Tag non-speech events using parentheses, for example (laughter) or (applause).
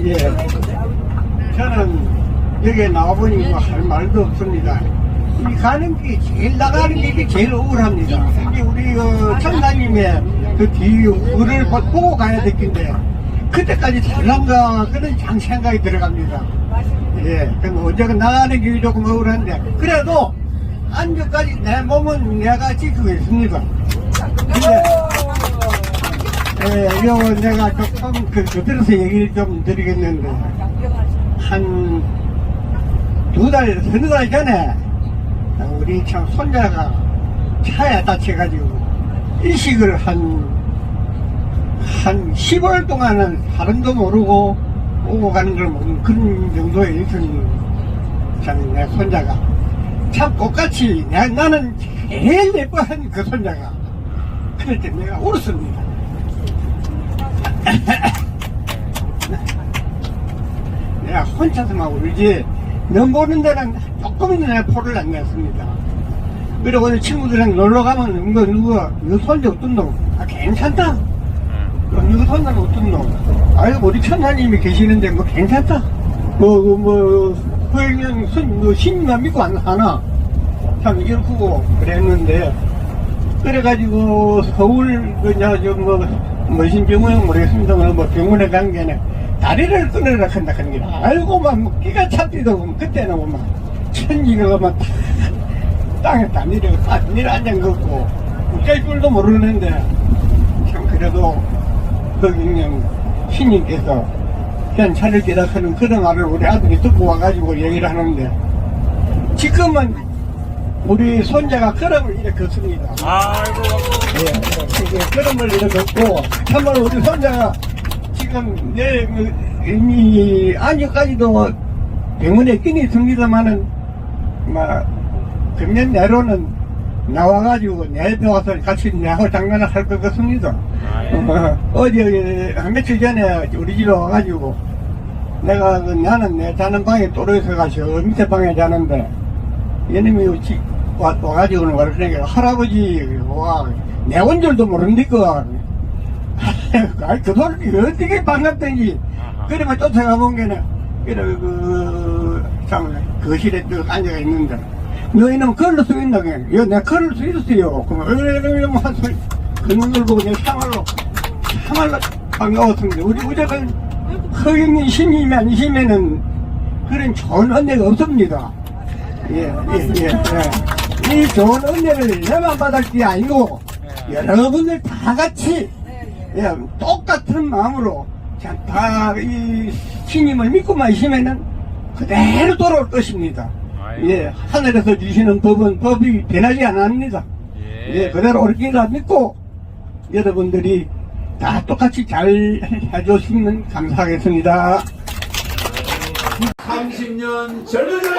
예. 저는 여기에 나와보니 뭐 할 말도 없습니다. 이 가는 게 제일 나가는 게 이게 제일 억울합니다. 이게 우리 그 천사님의 그 뒤를 보고 가야 될 텐데 그때까지 잘난가 그런 장 생각이 들어갑니다. 예, 그럼 어제가 나가는 길이 조금 억울한데 그래도 안주까지 내 몸은 내가 지키고 있습니다. 예, 이거 내가 조금 그, 그들에서 얘기를 좀 드리겠는데 한 두 달, 서너 달 전에 우리 참 손자가 차에 다쳐가지고 일식을 한, 한 10월 동안은 사람도 모르고 오고 가는 걸 모르는 그런 정도의 일선이 참내 손자가 참 똑같이 내, 나는 제일 예뻐한 그 손자가 그럴 때 내가 울었습니다. 내가 혼자서만 울지 넌 보는 데는 조금이나 내가 포를 안 냈습니다. 그리고 오늘 친구들이랑 놀러 가면 누가 누가 너 손자 어떤 놈? 아 괜찮다. 어, 누구 손자는 어떤 놈? 아이고 우리 천사님이 계시는데 뭐 괜찮다. 뭐뭐 허영영 손뭐 신만 믿고 안 하나? 참 이렇고 그랬는데 그래가지고 서울 그냐 저뭐 무슨 병원 모르겠습니다. 뭐 병원에 간 게는 다리를 끊으라 한다 하는 게 알고 막 끼가 찹디도 보면 그때는 뭐막 천지가 막 땅에 다 내려 다 내려 앉은 거고. 국자의 줄도 모르는데 참 그래도 그 그냥 신님께서 그냥 차를 기다하는 그런 말을 우리 아들이 듣고 와가지고 얘기를 하는데 지금은 우리 손자가 걸음을 걷습니다. 아이고. 예, 이게 걸음을 걷고 참말로 우리 손자가 지금 내 그, 이미 아직까지도 병원에 끼니 있습니다만은 막 금년 내로는 나와가지고 내 옆에 와서 같이 내하고 장난을 할 것 같습니다. 어, (laughs) 어제 한 며칠 전에 우리 집에 와가지고 내가 그 나는 내 자는 방에 또로에서 가서 밑에 방에 자는데 얘님이 지- 와, 와가지고는 그러니까 할아버지 와 내 온 줄도 모르니까 (laughs) 아이 그 소리 어떻게 반갑던지 그러면 쫓아가 본 게는 그래 그참 거실에 쭉 앉아 있는데. 너희는 걸을 수 있나 그냥? 내 걸을 수 있어요. 그러면 으르르르 한 소리. 그 눈을 보고 내가 참말로 참말로 반가웠습니다. 우리 우자는 허경민 신님이 아니시면은 그런 좋은 언니가 없습니다. 예, 예, 예, 예. 이 좋은 은혜를 내만 받을 게 아니고, 여러분들 다 같이, 예, 똑같은 마음으로, 자, 다, 이, 신님을 믿고만 있으면은, 그대로 돌아올 것입니다. 아이고. 예, 하늘에서 주시는 법은 법이 변하지 않습니다. 예, 그대로 옳기라 믿고, 여러분들이 다 똑같이 잘 해주시면 감사하겠습니다. 30년 전려전